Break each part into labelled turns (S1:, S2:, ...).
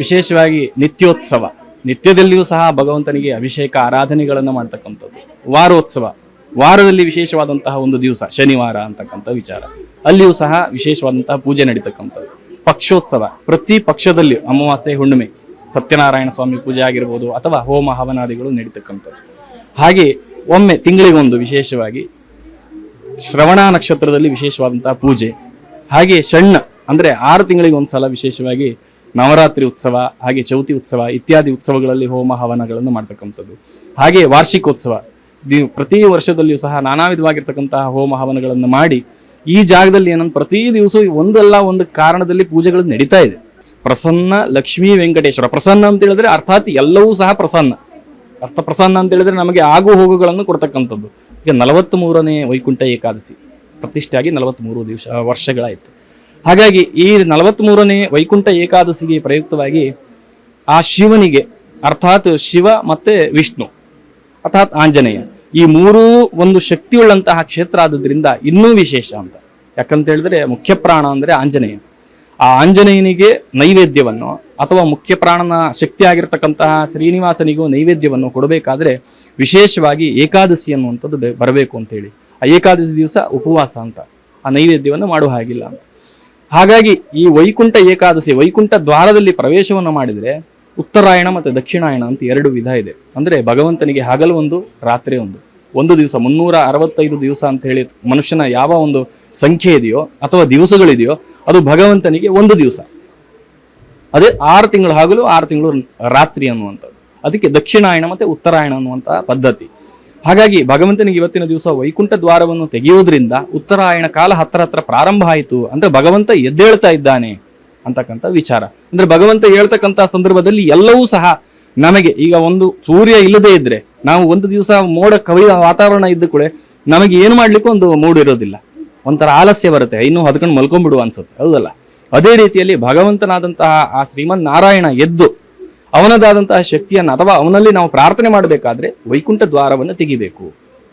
S1: ವಿಶೇಷವಾಗಿ ನಿತ್ಯೋತ್ಸವ. ನಿತ್ಯದಲ್ಲಿಯೂ ಸಹ ಭಗವಂತನಿಗೆ ಅಭಿಷೇಕ ಆರಾಧನೆಗಳನ್ನು ಮಾಡ್ತಕ್ಕಂಥದ್ದು. ವಾರೋತ್ಸವ. ವಾರದಲ್ಲಿ ವಿಶೇಷವಾದಂತಹ ಒಂದು ದಿವಸ, ಶನಿವಾರ ಅಂತಕ್ಕಂಥ ವಿಚಾರ. ಅಲ್ಲಿಯೂ ಸಹ ವಿಶೇಷವಾದಂತಹ ಪೂಜೆ ನಡೀತಕ್ಕಂಥದ್ದು. ಪಕ್ಷೋತ್ಸವ. ಪ್ರತಿ ಪಕ್ಷದಲ್ಲಿ ಅಮಾವಾಸ್ಯೆ, ಹುಣ್ಣಿಮೆ, ಸತ್ಯನಾರಾಯಣ ಸ್ವಾಮಿ ಪೂಜೆ ಆಗಿರ್ಬೋದು ಅಥವಾ ಹೋಮ ಹವನಾದಿಗಳು ನಡೀತಕ್ಕಂಥದ್ದು. ಹಾಗೆ ಒಮ್ಮೆ ತಿಂಗಳಿಗೊಂದು ವಿಶೇಷವಾಗಿ ಶ್ರವಣ ನಕ್ಷತ್ರದಲ್ಲಿ ವಿಶೇಷವಾದಂತಹ ಪೂಜೆ. ಹಾಗೆ ಸಣ್ಣ ಅಂದ್ರೆ ಆರು ತಿಂಗಳಿಗೆ ಒಂದ್ಸಲ ವಿಶೇಷವಾಗಿ ನವರಾತ್ರಿ ಉತ್ಸವ, ಹಾಗೆ ಚೌತಿ ಉತ್ಸವ, ಇತ್ಯಾದಿ ಉತ್ಸವಗಳಲ್ಲಿ ಹೋಮ ಹವನಗಳನ್ನು ಮಾಡ್ತಕ್ಕಂಥದ್ದು. ಹಾಗೆ ವಾರ್ಷಿಕೋತ್ಸವ. ಪ್ರತಿ ವರ್ಷದಲ್ಲಿಯೂ ಸಹ ನಾನಾ ವಿಧವಾಗಿರ್ತಕ್ಕಂತಹ ಹೋಮ ಹವನಗಳನ್ನು ಮಾಡಿ, ಈ ಜಾಗದಲ್ಲಿ ಏನಂದ್ರೆ ಪ್ರತಿ ದಿವಸ ಒಂದಲ್ಲ ಒಂದು ಕಾರಣದಲ್ಲಿ ಪೂಜೆಗಳು ನಡೀತಾ ಇದೆ. ಪ್ರಸನ್ನ ಲಕ್ಷ್ಮೀ ವೆಂಕಟೇಶ್ವರ. ಪ್ರಸನ್ನ ಅಂತ ಹೇಳಿದ್ರೆ ಅರ್ಥಾತ್ ಎಲ್ಲವೂ ಸಹ ಪ್ರಸನ್ನ. ಅರ್ಥ ಪ್ರಸನ್ನ ಅಂತ ಹೇಳಿದ್ರೆ ನಮಗೆ ಆಗು ಹೋಗುಗಳನ್ನು ಕೊಡ್ತಕ್ಕಂಥದ್ದು. ಈಗ ನಲವತ್ತ್ ಮೂರನೇ ವೈಕುಂಠ ಏಕಾದಶಿ. ಪ್ರತಿಷ್ಠೆಯಾಗಿ ನಲವತ್ತ್ಮೂರು ದಿವಸ, ವರ್ಷಗಳಾಯಿತು. ಹಾಗಾಗಿ ಈ ನಲವತ್ತ್ ಮೂರನೇ ವೈಕುಂಠ ಏಕಾದಶಿಗೆ ಪ್ರಯುಕ್ತವಾಗಿ ಆ ಶಿವನಿಗೆ, ಅರ್ಥಾತ್ ಶಿವ ಮತ್ತೆ ವಿಷ್ಣು, ಅರ್ಥಾತ್ ಆಂಜನೇಯ, ಈ ಮೂರೂ ಒಂದು ಶಕ್ತಿಯುಳ್ಳಂತಹ ಕ್ಷೇತ್ರ ಆದ್ದರಿಂದ ಇನ್ನೂ ವಿಶೇಷ ಅಂತ. ಯಾಕಂತ ಹೇಳಿದ್ರೆ ಮುಖ್ಯ ಪ್ರಾಣ ಅಂದ್ರೆ ಆಂಜನೇಯ. ಆ ಆಂಜನೇಯನಿಗೆ ನೈವೇದ್ಯವನ್ನು ಅಥವಾ ಮುಖ್ಯ ಪ್ರಾಣನ ಶಕ್ತಿ ಆಗಿರ್ತಕ್ಕಂತಹ ಶ್ರೀನಿವಾಸನಿಗೂ ನೈವೇದ್ಯವನ್ನು ಕೊಡಬೇಕಾದ್ರೆ ವಿಶೇಷವಾಗಿ ಏಕಾದಶಿ ಅನ್ನುವಂಥದ್ದು ಬರಬೇಕು ಅಂತೇಳಿ ಆ ಏಕಾದಶಿ ದಿವಸ ಉಪವಾಸ ಅಂತ. ಆ ನೈವೇದ್ಯವನ್ನು ಮಾಡುವ ಹಾಗಿಲ್ಲ ಅಂತ. ಹಾಗಾಗಿ ಈ ವೈಕುಂಠ ಏಕಾದಶಿ, ವೈಕುಂಠ ದ್ವಾರದಲ್ಲಿ ಪ್ರವೇಶವನ್ನು ಮಾಡಿದರೆ ಉತ್ತರಾಯಣ ಮತ್ತು ದಕ್ಷಿಣಾಯಣ ಅಂತ ಎರಡು ವಿಧ ಇದೆ. ಅಂದರೆ ಭಗವಂತನಿಗೆ ಹಗಲು ಒಂದು, ರಾತ್ರಿ ಒಂದು. ಒಂದು ದಿವಸ, ಮುನ್ನೂರ ಅರವತ್ತೈದು ದಿವಸ ಅಂತ ಹೇಳಿ ಮನುಷ್ಯನ ಯಾವ ಒಂದು ಸಂಖ್ಯೆ ಇದೆಯೋ ಅಥವಾ ದಿವಸಗಳಿದೆಯೋ ಅದು ಭಗವಂತನಿಗೆ ಒಂದು ದಿವಸ. ಅದೇ ಆರು ತಿಂಗಳು ಹಗಲು, ಆರು ತಿಂಗಳು ರಾತ್ರಿ ಅನ್ನುವಂಥದ್ದು. ಅದಕ್ಕೆ ದಕ್ಷಿಣಾಯಣ ಮತ್ತು ಉತ್ತರಾಯಣ ಅನ್ನುವಂಥ ಪದ್ಧತಿ. ಹಾಗಾಗಿ ಭಗವಂತನಿಗೆ ಇವತ್ತಿನ ದಿವಸ ವೈಕುಂಠ ದ್ವಾರವನ್ನು ತೆಗೆಯೋದ್ರಿಂದ ಉತ್ತರಾಯಣ ಕಾಲ ಹತ್ರ ಹತ್ರ ಪ್ರಾರಂಭ ಆಯಿತು ಅಂದ್ರೆ ಭಗವಂತ ಎದ್ದೇಳ್ತಾ ಇದ್ದಾನೆ ಅಂತಕ್ಕಂಥ ವಿಚಾರ. ಅಂದ್ರೆ ಭಗವಂತ ಹೇಳ್ತಕ್ಕಂಥ ಸಂದರ್ಭದಲ್ಲಿ ಎಲ್ಲವೂ ಸಹ ನಮಗೆ ಈಗ ಒಂದು ಸೂರ್ಯ ಇಲ್ಲದೇ ಇದ್ರೆ ನಾವು ಒಂದು ದಿವಸ ಮೋಡ ಕವಿದ ವಾತಾವರಣ ಇದ್ದ ಕೂಡ ನಮಗೆ ಏನು ಮಾಡ್ಲಿಕ್ಕೂ ಒಂದು ಮೂಡ್ ಇರೋದಿಲ್ಲ. ಒಂಥರ ಆಲಸ್ಯ ಬರುತ್ತೆ. ಇನ್ನು ಹೊದ್ಕೊಂಡು ಮಲ್ಕೊಂಡ್ಬಿಡುವ ಅನ್ಸುತ್ತೆ. ಹೌದಲ್ಲ? ಅದೇ ರೀತಿಯಲ್ಲಿ ಭಗವಂತನಾದಂತಹ ಆ ಶ್ರೀಮನ್ ನಾರಾಯಣ ಎದ್ದು ಅವನದಾದಂತಹ ಶಕ್ತಿಯನ್ನು ಅಥವಾ ಅವನಲ್ಲಿ ನಾವು ಪ್ರಾರ್ಥನೆ ಮಾಡಬೇಕಾದ್ರೆ ವೈಕುಂಠ ದ್ವಾರವನ್ನು ತೆಗಿಬೇಕು.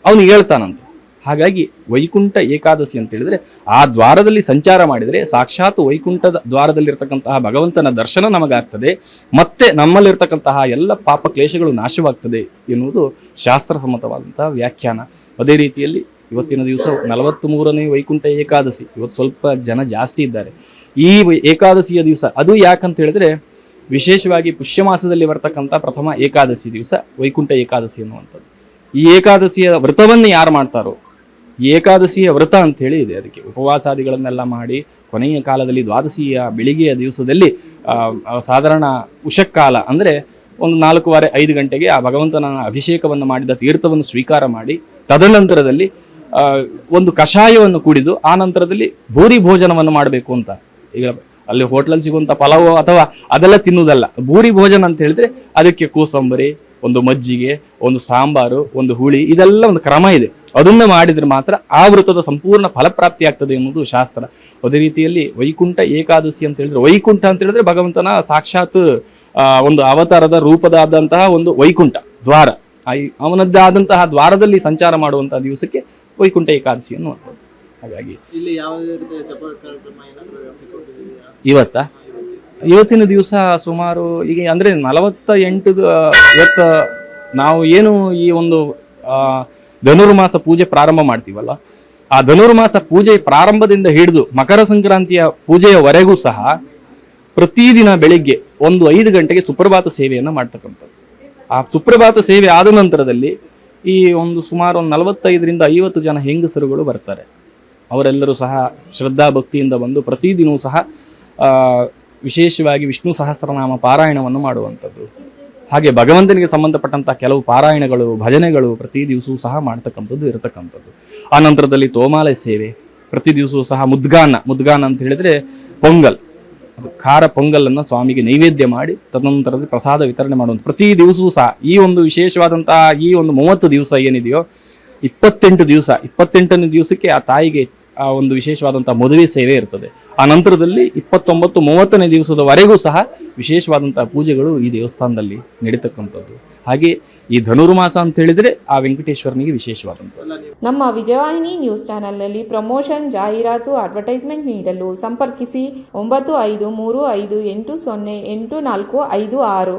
S1: ಅವನು ಹೇಳ್ತಾನಂತ. ಹಾಗಾಗಿ ವೈಕುಂಠ ಏಕಾದಶಿ ಅಂತ ಹೇಳಿದ್ರೆ ಆ ದ್ವಾರದಲ್ಲಿ ಸಂಚಾರ ಮಾಡಿದರೆ ಸಾಕ್ಷಾತ್ ವೈಕುಂಠದ ದ್ವಾರದಲ್ಲಿರ್ತಕ್ಕಂತಹ ಭಗವಂತನ ದರ್ಶನ ನಮಗಾಗ್ತದೆ. ಮತ್ತೆ ನಮ್ಮಲ್ಲಿರ್ತಕ್ಕಂತಹ ಎಲ್ಲ ಪಾಪ ಕ್ಲೇಶಗಳು ನಾಶವಾಗ್ತದೆ ಎನ್ನುವುದು ಶಾಸ್ತ್ರಸಮ್ಮತವಾದಂತಹ ವ್ಯಾಖ್ಯಾನ. ಅದೇ ರೀತಿಯಲ್ಲಿ ಇವತ್ತಿನ ದಿವಸ ನಲವತ್ತ್ ಮೂರನೇ ವೈಕುಂಠ ಏಕಾದಶಿ. ಇವತ್ತು ಸ್ವಲ್ಪ ಜನ ಜಾಸ್ತಿ ಇದ್ದಾರೆ. ಈ ಏಕಾದಶಿಯ ದಿವಸ ಅದು ಯಾಕಂತ ಹೇಳಿದ್ರೆ ವಿಶೇಷವಾಗಿ ಪುಷ್ಯ ಮಾಸದಲ್ಲಿ ಬರ್ತಕ್ಕಂಥ ಪ್ರಥಮ ಏಕಾದಶಿ ದಿವಸ ವೈಕುಂಠ ಏಕಾದಶಿ ಅನ್ನುವಂಥದ್ದು. ಈ ಏಕಾದಶಿಯ ವ್ರತವನ್ನು ಯಾರು ಮಾಡ್ತಾರೋ, ಏಕಾದಶಿಯ ವ್ರತ ಅಂತ ಹೇಳಿ ಇದೆ ಅದಕ್ಕೆ. ಉಪವಾಸಾದಿಗಳನ್ನೆಲ್ಲ ಮಾಡಿ, ಕೊನೆಯ ಕಾಲದಲ್ಲಿ ದ್ವಾದಶಿಯ ಬೆಳಿಗ್ಗೆಯ ದಿವಸದಲ್ಲಿ ಸಾಧಾರಣ ಉಷಕ್ಕಾಲ ಅಂದರೆ ಒಂದು ನಾಲ್ಕೂವರೆ ಐದು ಗಂಟೆಗೆ ಆ ಭಗವಂತನ ಅಭಿಷೇಕವನ್ನು ಮಾಡಿದ ತೀರ್ಥವನ್ನು ಸ್ವೀಕಾರ ಮಾಡಿ, ತದನಂತರದಲ್ಲಿ ಒಂದು ಕಷಾಯವನ್ನು ಕುಡಿದು, ಆ ನಂತರದಲ್ಲಿ ಭೂರಿ ಭೋಜನವನ್ನು ಮಾಡಬೇಕು ಅಂತ. ಈಗ ಅಲ್ಲಿ ಹೋಟ್ಲಲ್ಲಿ ಸಿಗುವಂತ ಪಲಾವು ಅಥವಾ ಅದೆಲ್ಲ ತಿನ್ನುವುದಲ್ಲ. ಭೂರಿ ಭೋಜನ ಅಂತ ಹೇಳಿದ್ರೆ ಅದಕ್ಕೆ ಕೋಸಂಬರಿ, ಒಂದು ಮಜ್ಜಿಗೆ, ಒಂದು ಸಾಂಬಾರು, ಒಂದು ಹುಳಿ, ಇದೆಲ್ಲ ಒಂದು ಕ್ರಮ ಇದೆ. ಅದನ್ನು ಮಾಡಿದ್ರೆ ಮಾತ್ರ ಆ ವೃತ್ತದ ಸಂಪೂರ್ಣ ಫಲಪ್ರಾಪ್ತಿ ಆಗ್ತದೆ ಎನ್ನುವುದು ಶಾಸ್ತ್ರ. ಅದೇ ರೀತಿಯಲ್ಲಿ ವೈಕುಂಠ ಏಕಾದಶಿ ಅಂತ ಹೇಳಿದ್ರೆ, ವೈಕುಂಠ ಅಂತ ಹೇಳಿದ್ರೆ ಭಗವಂತನ ಸಾಕ್ಷಾತ್ ಒಂದು ಅವತಾರದ ರೂಪದಾದಂತಹ ಒಂದು ವೈಕುಂಠ, ದ್ವಾರ. ಅವನದ್ದಾದಂತಹ ದ್ವಾರದಲ್ಲಿ ಸಂಚಾರ ಮಾಡುವಂತಹ ದಿವಸಕ್ಕೆ ವೈಕುಂಠ ಏಕಾದಶಿ ಅನ್ನುವಂಥದ್ದು ಹಾಗಾಗಿ
S2: ಇಲ್ಲಿ ಯಾವ
S1: ಇವತ್ತ? ಇವತ್ತಿನ ದಿವಸ ಸುಮಾರು ಈಗ ಅಂದ್ರೆ ನಲವತ್ತ ಎಂಟು ಇವತ್ತ ನಾವು ಏನು ಈ ಒಂದು ಧನುರ್ಮಾಸ ಪೂಜೆ ಪ್ರಾರಂಭ ಮಾಡ್ತೀವಲ್ಲ, ಆ ಧನುರ್ಮಾಸ ಪೂಜೆ ಪ್ರಾರಂಭದಿಂದ ಹಿಡಿದು ಮಕರ ಸಂಕ್ರಾಂತಿಯ ಪೂಜೆಯವರೆಗೂ ಸಹ ಪ್ರತಿದಿನ ಬೆಳಿಗ್ಗೆ ಒಂದು ಐದು ಗಂಟೆಗೆ ಸುಪ್ರಭಾತ ಸೇವೆಯನ್ನು ಮಾಡ್ತಕ್ಕಂಥದ್ದು. ಆ ಸುಪ್ರಭಾತ ಸೇವೆ ಆದ ನಂತರದಲ್ಲಿ ಈ ಒಂದು ಸುಮಾರು ಒಂದು ನಲವತ್ತೈದರಿಂದ ಐವತ್ತು ಜನ ಹೆಂಗಸರುಗಳು ಬರ್ತಾರೆ. ಅವರೆಲ್ಲರೂ ಸಹ ಶ್ರದ್ಧಾ ಭಕ್ತಿಯಿಂದ ಬಂದು ಪ್ರತಿದಿನವೂ ಸಹ ವಿಶೇಷವಾಗಿ ವಿಷ್ಣು ಸಹಸ್ರನಾಮ ಪಾರಾಯಣವನ್ನು ಮಾಡುವಂಥದ್ದು. ಹಾಗೆ ಭಗವಂತನಿಗೆ ಸಂಬಂಧಪಟ್ಟಂಥ ಕೆಲವು ಪಾರಾಯಣಗಳು, ಭಜನೆಗಳು ಪ್ರತಿ ದಿವಸವೂ ಸಹ ಮಾಡ್ತಕ್ಕಂಥದ್ದು ಇರತಕ್ಕಂಥದ್ದು. ಆ ನಂತರದಲ್ಲಿ ತೋಮಾಲೆ ಸೇವೆ, ಪ್ರತಿ ದಿವಸವೂ ಸಹ ಮುದ್ಗಾನ ಮುದ್ಗಾನ ಅಂತ ಹೇಳಿದ್ರೆ ಪೊಂಗಲ್. ಅದು ಖಾರ ಪೊಂಗಲನ್ನು ಸ್ವಾಮಿಗೆ ನೈವೇದ್ಯ ಮಾಡಿ, ತದನಂತರದಲ್ಲಿ ಪ್ರಸಾದ ವಿತರಣೆ ಮಾಡುವಂಥ ಪ್ರತಿ ದಿವಸವೂ ಸಹ ಈ ಒಂದು ವಿಶೇಷವಾದಂತಹ ಈ ಒಂದು ಮೂವತ್ತು ದಿವಸ ಏನಿದೆಯೋ, ಇಪ್ಪತ್ತೆಂಟು ದಿವಸ, ಇಪ್ಪತ್ತೆಂಟನೇ ದಿವಸಕ್ಕೆ ಆ ತಾಯಿಗೆ ಆ ಒಂದು ವಿಶೇಷವಾದಂಥ ಮದುವೆ ಸೇವೆ ಇರ್ತದೆ. ಆ ನಂತರದಲ್ಲಿ ಇಪ್ಪತ್ತೊಂಬತ್ತು ಮೂವತ್ತನೇ ದಿವಸದವರೆಗೂ ಸಹ ವಿಶೇಷವಾದಂತಹ ಪೂಜೆಗಳು ಈ ದೇವಸ್ಥಾನದಲ್ಲಿ ನಡೀತಕ್ಕಂಥದ್ದು. ಹಾಗೆ ಈ ಧನುರ್ಮಾಸ ಅಂತ ಹೇಳಿದ್ರೆ ಆ ವೆಂಕಟೇಶ್ವರನಿಗೆ ವಿಶೇಷವಾದಂಥದ್ದು.
S3: ನಮ್ಮ ವಿಜಯವಾಹಿನಿ ನ್ಯೂಸ್ ಚಾನೆಲ್ನಲ್ಲಿ ಪ್ರಮೋಷನ್, ಜಾಹೀರಾತು, ಅಡ್ವರ್ಟೈಸ್ಮೆಂಟ್ ನೀಡಲು ಸಂಪರ್ಕಿಸಿ ಒಂಬತ್ತು ಐದು ಮೂರು ಐದು ಎಂಟು ಸೊನ್ನೆ ಎಂಟು ನಾಲ್ಕು ಐದು ಆರು.